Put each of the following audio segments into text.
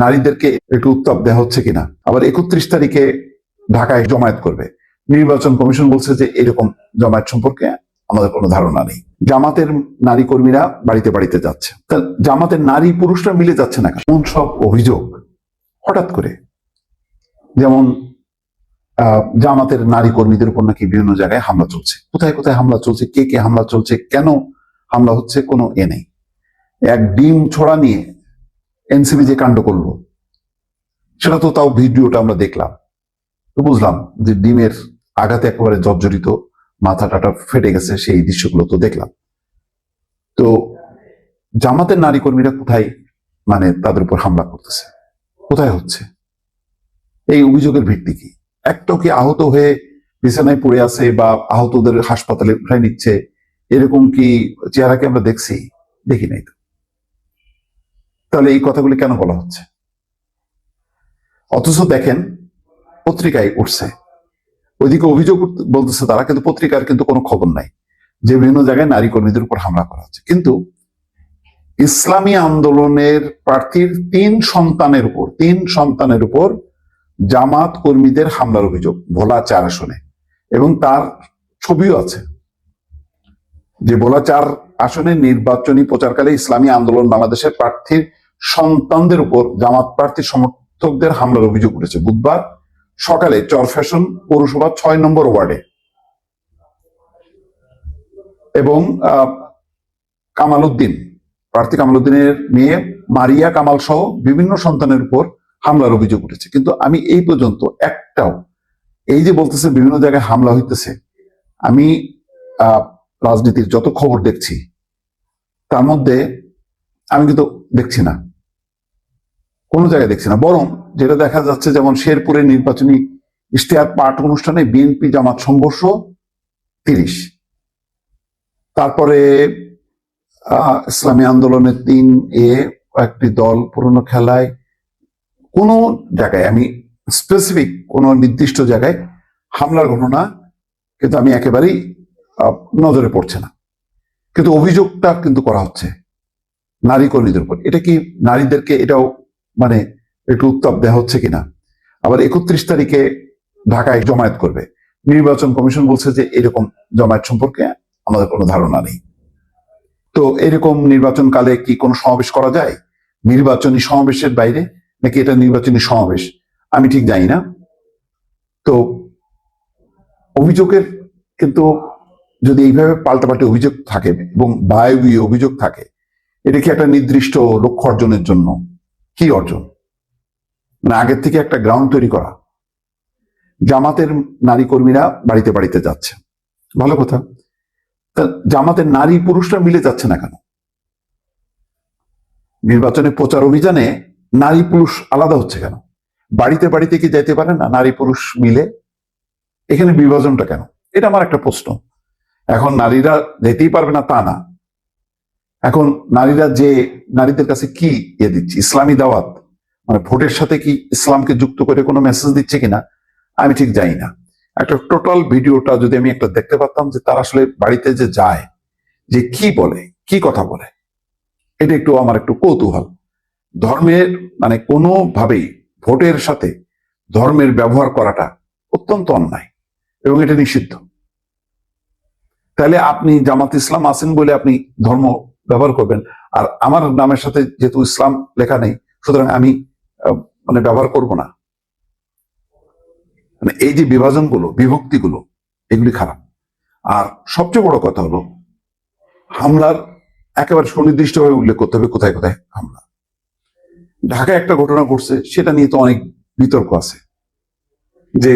নারীদেরকে একটু উত্তাপ দেওয়া হচ্ছে কিনা? আবার একত্রিশ তারিখে ঢাকায় জমায়েত করবে। নির্বাচন কমিশন বলছে যে এরকম জমায়েত সম্পর্কে আমাদের কোনো ধারণা নেই। জামাতের নারী কর্মীরা বাড়িতে বাড়িতে যাচ্ছে। জামাতের নারী পুরুষরা মিলে যাচ্ছে না কোন? সব অভিযোগ হঠাৎ করে। যেমন জামাতের নারী কর্মীদের উপর নাকি বিভিন্ন জায়গায় হামলা চলছে। কোথায় কোথায় হামলা চলছে? কে কে হামলা চলছে? কেন হামলা হচ্ছে? কোনো এ নেই। এক ডিম ছড়া নিয়ে এনসিবি যে কাণ্ড করল, সেটা তো তাও ভিডিওটা আমরা দেখলাম। তো বুঝলাম যে ডিমের আঘাতে একেবারে জর্জরিত মাথা টাটা ফেটে গেছে সেই দৃশ্যগুলো তো দেখলাম। তো জামাতের নারী কর্মীরা কোথায় মানে তাদের উপর হামলা করতেছে? কোথায় হচ্ছে? এই অভিযোগের ভিত্তি কি? একটাও কি আহত হয়ে বিছানায় পড়ে আছে বা আহতদের হাসপাতালে উঠায় নিচ্ছে, এরকম কি চেহারাকে আমরা দেখছি? দেখি নাই তো। তাহলে এই কথাগুলি কেন বলা হচ্ছে? অথচ দেখেন, পত্রিকায় উঠছে। ওইদিকে অভিযোগ বলতেছে তারা, কিন্তু পত্রিকার কিন্তু কোনো খবর নাই। যে বিভিন্ন জায়গায় নারী কর্মীদের উপর হামলা করা হচ্ছে। কিন্তু ইসলামী আন্দোলনের প্রার্থীর তিন সন্তানের উপর, তিন সন্তানের উপর জামাত কর্মীদের হামলার অভিযোগ, ভোলা চার আসনে। এবং তার ছবিও আছে। যে ভোলা চার আসনে নির্বাচনী প্রচারকালে ইসলামী আন্দোলন বাংলাদেশের প্রার্থীর সন্তানদের উপর জামাত প্রার্থী সমর্থকদের হামলার অভিযোগ উঠেছে। বুধবার সকালে চরফ্যাশন পৌরসভা ছয় নম্বর ওয়ার্ডে। এবং কামাল উদ্দিন, প্রার্থী কামাল উদ্দিনের মেয়ে মারিয়া কামাল সহ বিভিন্ন সন্তানের উপর হামলার অভিযোগ উঠেছে। কিন্তু আমি এই পর্যন্ত একটাও, এই যে বলতেছে বিভিন্ন জায়গায় হামলা হইতেছে, আমি রাজনীতির যত খবর দেখছি, তার মধ্যে আমি কিন্তু দেখছি না। কোনো জায়গায় দেখছি না। বরং যেটা দেখা যাচ্ছে, যেমন শেরপুরের নির্বাচনী ইশতেহার পাঠ অনুষ্ঠানে বিএনপি জামাত সংঘর্ষ তিরিশ। তারপরে ইসলামী আন্দোলনের তিন এ কয়েকটি দল পুরনো খেলায় কোনো জায়গায়, আমি স্পেসিফিক কোনো নির্দিষ্ট জায়গায় হামলার ঘটনা কিন্তু আমি একেবারেই নজরে পড়ছে না। কিন্তু অভিযোগটা কিন্তু করা হচ্ছে, নারী কর্মীদের উপর। এটা কি নারীদেরকে এটাও মানে একটু উত্তাপ দেওয়া হচ্ছে কিনা। আবার একত্রিশ তারিখে ঢাকায় জমায়েত করবে। নির্বাচন কমিশন বলছে যে এরকম জমায়েত সম্পর্কে আমাদের কোনো ধারণা নেই। তো এরকম নির্বাচন কালে কি কোনো সমাবেশ করা যায়? নির্বাচনী সমাবেশের বাইরে নাকি এটা নির্বাচনী সমাবেশ? আমি ঠিক জানি না। তো অভিযোগের কিন্তু যদি এইভাবে পাল্টাপাল্টি অভিযোগ থাকে এবং বায়বীয় অভিযোগ থাকে, এটা কি একটা নির্দিষ্ট লক্ষ্য অর্জনের জন্য? কি অর্জন? মানে আগের থেকে একটা গ্রাউন্ড তৈরি করা। জামাতের নারী কর্মীরা বাড়িতে বাড়িতে যাচ্ছে। ভালো কথা। জামাতের নারী পুরুষরা মিলে যাচ্ছে না কেন? নির্বাচনে প্রচার অভিযানে নারী পুরুষ আলাদা হচ্ছে কেন? বাড়িতে বাড়িতে কি যেতে পারে না নারী পুরুষ মিলে? এখানে বিভাজনটা কেন? এটা আমার একটা প্রশ্ন। এখন নারীরা যেতেই পারবে না তা না। এখন নারীরা যে নারীদের কাছে কি ইয়ে দিচ্ছে? ইসলামী দাওয়াত মানে ভোটের সাথে কি ইসলামকে যুক্ত করে কোনো মেসেজ দিচ্ছে কিনা? আমি ঠিক জানি না। একটা টোটাল ভিডিওটা যদি আমি একটা দেখতে পারতাম যে তারা আসলে বাড়িতে যে যায়, যে কি বলে, কি কথা বলে, এটা একটু আমার একটু কৌতূহল। ধর্মের মানে কোনোভাবেই ভোটের সাথে ধর্মের ব্যবহার করাটা অত্যন্ত অন্যায় এবং এটা নিষিদ্ধ। তাহলে আপনি জামাত ইসলাম আছেন বলে আপনি ধর্ম ব্যবহার করবেন। আর আমার নামের সাথে যেহেতু ইসলাম লেখা নেই, সুতরাং আমি মানে ব্যবহার করব না। মানে এই যে বিভাজনগুলো, বিভক্তিগুলো, এগুলি খারাপ। আর সবচেয়ে বড় কথা হলো, হামলার একেবারে সুনির্দিষ্টভাবে উল্লেখ করতে হবে কোথায় কোথায় হামলা। ঢাকায় একটা ঘটনা ঘটছে, সেটা নিয়ে তো অনেক বিতর্ক আছে। যে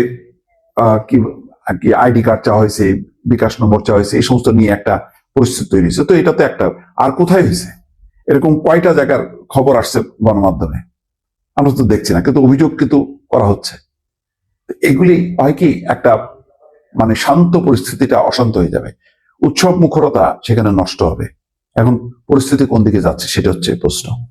কি আইডি কার্ড চাওয়া হয়েছে, বিকাশ নম্বর চাওয়া হয়েছে, এই সমস্ত নিয়ে একটা পরিস্থিতি তৈরি হয়েছে। তো এটা তো একটা, আর কোথায় হয়েছে? এরকম কয়টা জায়গার খবর আসছে গণমাধ্যমে? আমরা তো দেখছি না, কিন্তু অভিযোগ কিন্তু করা হচ্ছে। এগুলি হয় কি, একটা মানে শান্ত পরিস্থিতিটা অশান্ত হয়ে যাবে। উৎসব মুখরতা সেখানে নষ্ট হবে। এখন পরিস্থিতি কোন দিকে যাচ্ছে সেটা হচ্ছে প্রশ্ন।